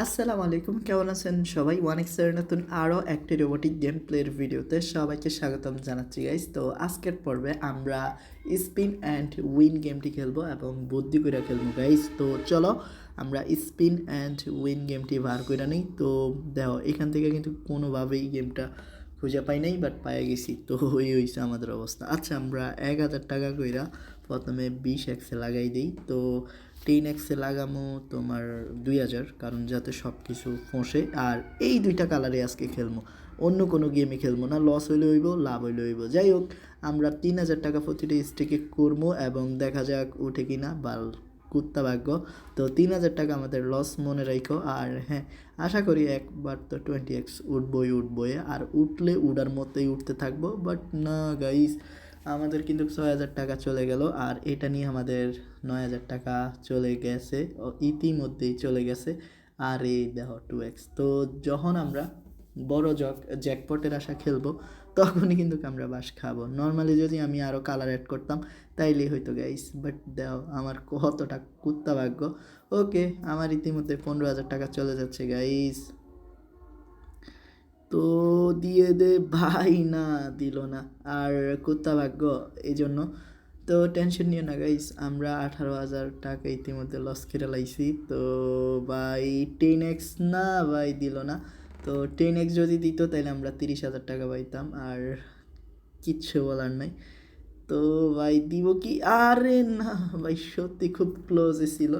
আসসালামু আলাইকুম কেমন আছেন সবাই? ওয়ান এক্সের নতুন আরও একটি রোবোটিক গেম প্লের ভিডিওতে সবাইকে স্বাগতম জানাচ্ছি গাইস তো আজকের পর্বে আমরা স্পিন অ্যান্ড উইন গেমটি খেলব এবং বুদ্ধি করে খেলব গাইস তো চলো, আমরা স্পিন অ্যান্ড উইন গেমটি বার করে নিই। তো দেখো, এখান থেকে কিন্তু কোনোভাবেই গেমটা খুঁজে পাই নাই বাট পায়ে গেছি। তো ওই হয়েছে আমাদের অবস্থা। আচ্ছা আমরা এক হাজার টাকা কইরা প্রথমে বিশ এক্সে লাগাই দিই। তো টেন এক্সে লাগামো তোমার দুই হাজার, কারণ যাতে সব কিছু ফোঁসে। আর এই দুইটা কালারে আজকে খেলব অন্য কোনো গেমে খেলব না। লস হইলে হইব, লাভ হইলে হইব। যাই হোক, আমরা তিন হাজার টাকা প্রতিটা স্টেকে করব এবং দেখা যাক উঠে কিনা বাল কুত্তা ভাগ্য। তো তিন হাজার টাকা আমাদের লস মনে রাখো আর হ্যাঁ আশা করি একবার তো টোয়েন্টি এক্স উঠবই উঠবই। আর উঠলে উড়ার মতোই উঠতে থাকব। বাট না গাইস আমাদের কিন্তু ছয় হাজার টাকা চলে গেল আর এটা নিয়ে আমাদের নয় হাজার টাকা চলে গেছে ইতিমধ্যেই চলে গেছে। আর এই দেখো টু এক্স তো যখন আমরা বড় জগ জ্যাকপটের আশা খেলব, তখনই কিন্তু আমরা বাস খাব। নর্মালি যদি আমি আরও কালার অ্যাড করতাম, তাইলেই হয়তো গাইস বাট দাও আমার কতটা কুত্তা ভাগ্য ওকে আমার ইতিমধ্যে পনেরো হাজার টাকা চলে যাচ্ছে গাইস তো দিয়ে দে, ভাই। না, দিল না। আর কুত্তা ভাগ্য এই জন্য তো টেনশন নিও না গাইস আমরা আঠারো হাজার টাকা ইতিমধ্যে লস করে লাইছি। তো ভাই টেন এক্স না, ভাই, দিল না। তো টেন এক্স যদি দিত, তাহলে আমরা তিরিশ হাজার টাকা পাইতাম। আর কিচ্ছু বলার নাই। তো ভাই, দিব কি? আরে না, ভাই, সত্যি খুব ক্লোজে ছিল।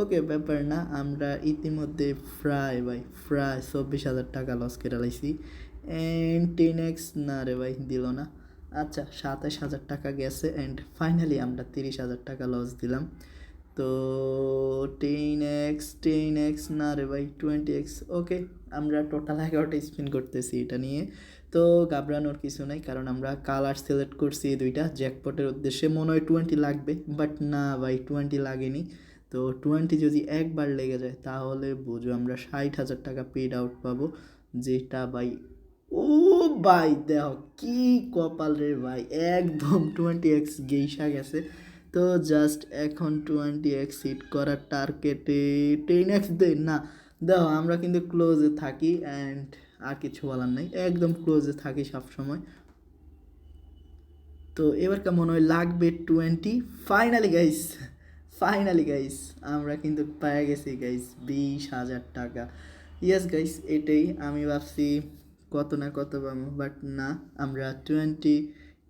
ওকে, ব্যাপার না, আমরা ইতিমধ্যে ফ্রাই, ভাই, ফ্রাই, চব্বিশ হাজার টাকা লস করে লাইছি। অ্যান্ড টেন এক্স না রে ভাই, দিল না। আচ্ছা সাতাশ হাজার টাকা গেছে অ্যান্ড ফাইনালি আমরা তিরিশ হাজার টাকা লস দিলাম। তো টেন এক্স টেন এক্স না রে ভাই টোয়েন্টি এক্স ওকে, আমরা টোটাল এগারোটা স্পিন করতেছি এটা নিয়ে। তো ঘাবড়ানোর কিছু নাই, কারণ আমরা কালার সিলেক্ট করছি দুইটা জ্যাকপটের উদ্দেশ্যে। মনে হয় টোয়েন্টি লাগবে বাট না ভাই টোয়েন্টি লাগেনি। তো টোয়েন্টি যদি একবার লেগে যায়, তাহলে বুঝো আমরা ষাট হাজার টাকা পেড আউট পাবো। যেটা ভাই, ও ভাই দেখো কি কপাল রে ভাই, একদম টোয়েন্টি এক্স গেইসা গেছে। তো জাস্ট এখন টোয়েন্টি এক্স হিট করার টার্গেটে টেন এক্স দে না। দেখো আমরা কিন্তু ক্লোজে থাকি অ্যান্ড আর কিছু বলার নেই, একদম ক্লোজে থাকি সবসময়। তো এবার কেমন হয়, লাগবে twenty finally guys finally guys আমরা কিন্তু পেয়ে গেছি গাইস বিশ হাজার টাকা। ইয়েস গাইস এটাই আমি ভাবছি কত না কত পাবো বাট না, আমরা টোয়েন্টি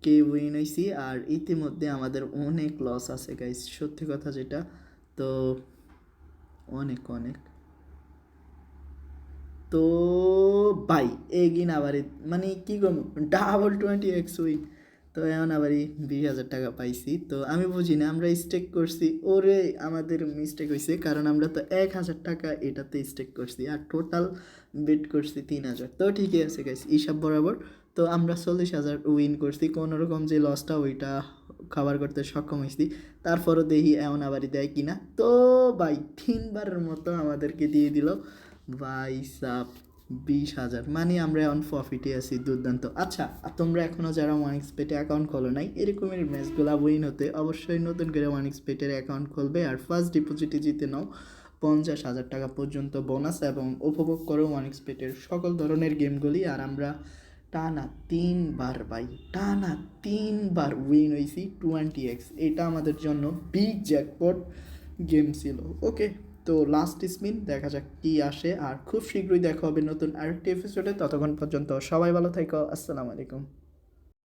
কে উইন হয়েছি আর ইতিমধ্যে আমাদের অনেক লস আছে গাইস সত্যি কথা যেটা। তো অনেক অনেক। তো বাই এগিন আবার মানে কী করব? ডাবল টোয়েন্টি এক্স উইন তো এখন আবার বিশ হাজার টাকা পাইছি। তো আমি বুঝি না, আমরা স্টেক করছি। ওরে, আমাদের মিস্টেক হয়েছে কারণ আমরা তো এক হাজার টাকা এটাতে স্টেক করছি আর টোটাল বেট করছি তিন হাজার। তো ঠিকই আছে গাইস হিসাব বরাবর। তো আমরা চল্লিশ হাজার উইন করছি, কোনো রকম যে লসটা ওইটা খাবার করতে সক্ষম হয়েছি তারপরও দেখি এমন আবারই দেয় কিনা। তো ভাই, তিনবারের মতো আমাদেরকে দিয়ে দিল। ভাই সাপ বিশ হাজার। মানে আমরা এখন প্রফিটে আছি, দুর্দান্ত। আচ্ছা তোমরা এখনও যারা ওয়ান এক্সপেটে অ্যাকাউন্ট খোলো নাই, এরকমের ম্যাচগুলো উইন হতে অবশ্যই নতুন করে ওয়ান এক্সপেটের অ্যাকাউন্ট খুলবে আর ফার্স্ট ডিপোজিটে জিতে নাও পঞ্চাশ হাজার টাকা পর্যন্ত বোনাস এবং উপভোগ করো ওয়ান এক্সপেটের সকল ধরনের গেমগুলি আর আমরা টানা তিনবার ভাই, টানা তিনবার উইন হয়েছি টোয়েন্টি এক্স এটা আমাদের জন্য বিগ জ্যাকপট গেম ছিল ওকে তো লাস্ট স্পিন দেখা যাক কি আসে। আর খুব শীঘ্রই দেখা হবে নতুন আরেকটি এপিসোডে ততক্ষণ পর্যন্ত সবাই ভালো থাকো। আসসালামু আলাইকুম।